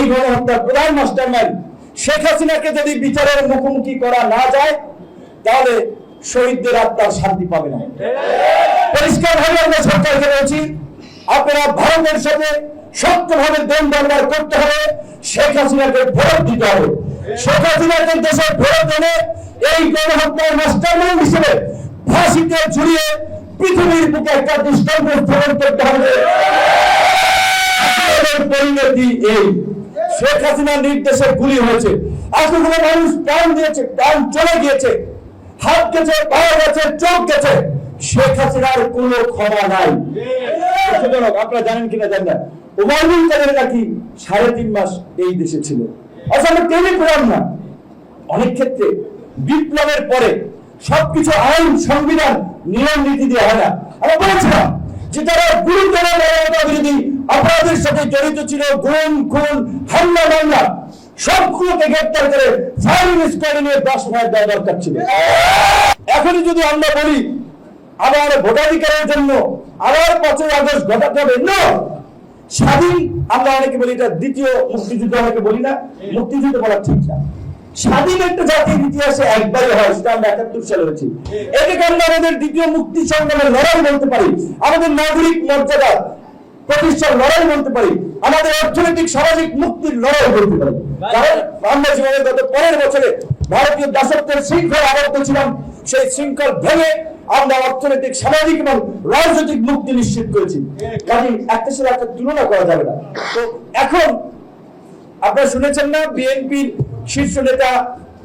এই গণহত্যার প্রধান মাস্টারমাইন্ড শেখ হাসিনাকে যদি বিচারের মুখোমুখি করা না যায়, তাহলে শহীদদের আত্মার শান্তি পাবে না। পরিষ্কার ভাবে আমরা সরকারকে বলছি, আপনারা ভারতের সাথে শক্তভাবে দেন দরবার করতে হবে, শেখ হাসিনাকে ফেরত দিতে হবে। শেখ হাসিনাকে দেশে ফেরত এনে এই গণহত্যার মাস্টারমাইন্ড হিসেবে ফাঁসিতে ঝুলিয়ে পৃথিবীর বুকে একটা দৃষ্টান্ত স্থাপন করতে হবে। পরিণতি এই। শেখ হাসিনার নির্দেশে গুলি হয়েছে। এতগুলো মানুষ প্রাণ দিয়েছে, প্রাণ চলে গিয়েছে। হাত গেছে, পা গেছে, চোখ গেছে। শেখ হাসিনার কোনো ক্ষমা নাই। আপনারা জানেন কিনা জানেন না। ওবায়দুল কাদের নাকি সাড়ে তিন মাস এই দেশে ছিল। আমরা টেনে পেলাম না। অনেক ক্ষেত্রে বিপ্লবের পরে সবকিছু আইন, সংবিধান, নিয়ম, নীতি দিয়ে হয় না। আমরা বলেছিলাম গুরুতর বিরোধী সাথে জড়িত ছিল খুন, হামলা, মামলা সবগুলোকে গ্রেপ্তার করে স্কোয়াডে নিয়ে দশ হাজার দেওয়া দরকার ছিল। এখনই যদি আমরা বলি, আবার ভোটাধিকারের জন্য আবার পাঁচই আগস্ট ঘটাতে হবে, না! স্বাধীন, আমরা অনেকে বলি এটা দ্বিতীয় মুক্তিযুদ্ধ, অনেকে বলি না, মুক্তিযুদ্ধ বলা ঠিক না। স্বাধীন একটা জাতির ইতিহাসে একবারই হয়, সেটা আমরা একাত্তর সালে হয়েছি। এটাকে আমরা আমাদের দ্বিতীয় মুক্তি সংগ্রামের লড়াই বলতে পারি। আমাদের নাগরিক মর্যাদা প্রতিষ্ঠার লড়াই বলতে পারি। আমাদের অর্থনৈতিক, সামাজিক মুক্তির লড়াই বলতে পারি। কারণ আমরা যেভাবে গত পরের বছরে ভারতীয় দাসত্বের শৃঙ্খল আবদ্ধ ছিলাম, সেই শৃঙ্খল ভেঙে আমরা অর্থনৈতিক, সামাজিক এবং রাজনৈতিক মুক্তি নিশ্চিত করেছি। কাজে একটা সাথে একটা তুলনা করা যাবে না। তো এখন আপনারা শুনেছেন না, বিএনপির শীর্ষ নেতা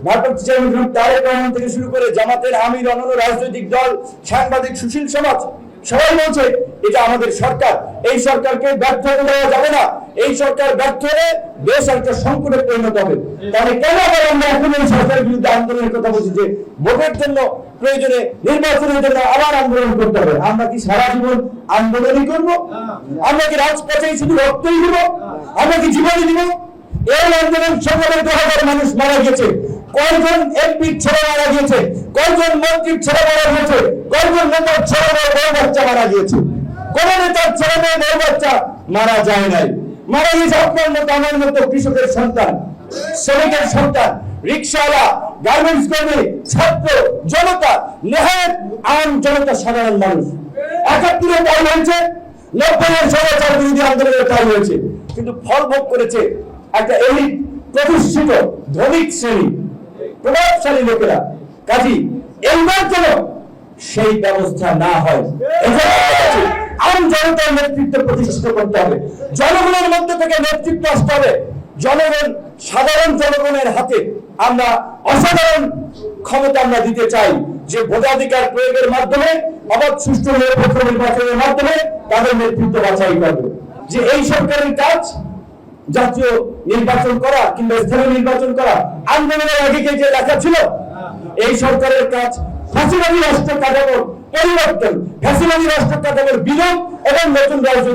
ভারপ্রাপ্ত চেয়ারম্যান তারেক রহমান থেকে শুরু করে জামাতের আমির অন্যান্য রাজনৈতিক দল সাংবাদিক সুশীল সমাজ সবাই বলছে এটা আমাদের সরকার। এই সরকারকে ব্যর্থ হতে দেওয়া যাবে না। এই সরকার ব্যর্থ হলে দেশ একটা সংকটে পরিণত হবে। তাহলে কেন আবার আমরা এখন এই সরকারের বিরুদ্ধে আন্দোলনের কথা বলছি যে ভোটের জন্য প্রয়োজনে নির্বাচনের জন্য আবার আন্দোলন করতে হবে? আমরা কি সারা জীবন আন্দোলনই করব? আমরা কি রাজপথে শুধু রক্তই দিব? আমরা কি জীবনই দিব? এই সংগ্রামে দু হাজার মানুষ মারা গেছে কয়জন মারা গিয়েছে। কয়জন মারা গিয়েছে। কয়জন নেতার মেয়ে বাচ্চা মারা গিয়েছে। কোন নেতার মেয়ে বাচ্চা মারা যায় নাই। মারা গিয়েছে আপনার মতো, আমার মতো কৃষকের সন্তান, শ্রমিকের সন্তান, রিক্সাওয়ালা, গার্মেন্টস কর্মী, ছাত্র, জনতা, নেহাত আম জনতা, সাধারণ মানুষ। একাত্তরে তাই হয়েছে, নব্বইয়ের সমাচার বিরোধী তাই হয়েছে। কিন্তু ফল ভোগ করেছে একটা এলিট প্রতিষ্ঠিত ধনিক শ্রেণি, প্রভাবশালী লোকেরা। কাজী, এইবার যেন সেই ব্যবস্থা না হয়। আম জনতার নেতৃত্ব প্রতিষ্ঠিত করতে হবে। জনগণের মধ্যে থেকে নেতৃত্ব আসতে হবে। জনগণ, সাধারণ জনগণের হাতে আমরা অসাধারণ ক্ষমতা আমরা দিতে চাই যে ভোটাধিকার প্রয়োগের মাধ্যমে, অবাধ সুষ্ঠু নিরপেক্ষ নির্বাচনের মাধ্যমে তাদের নেতৃত্ব বাছাই করবে। যে এই সরকারের কাজ জাতীয় নির্বাচন করা কিংবা স্থানীয় নির্বাচন করা আন্দোলনের আগে কে যে লেখা ছিল, এই সরকারের কাজ ফাঁসিবাদী রাষ্ট্র কাঠামোর পরিবর্তন ফাঁসিবাদী রাষ্ট্র কাঠামোর বিলোপ এবং নতুন রাজনৈতিক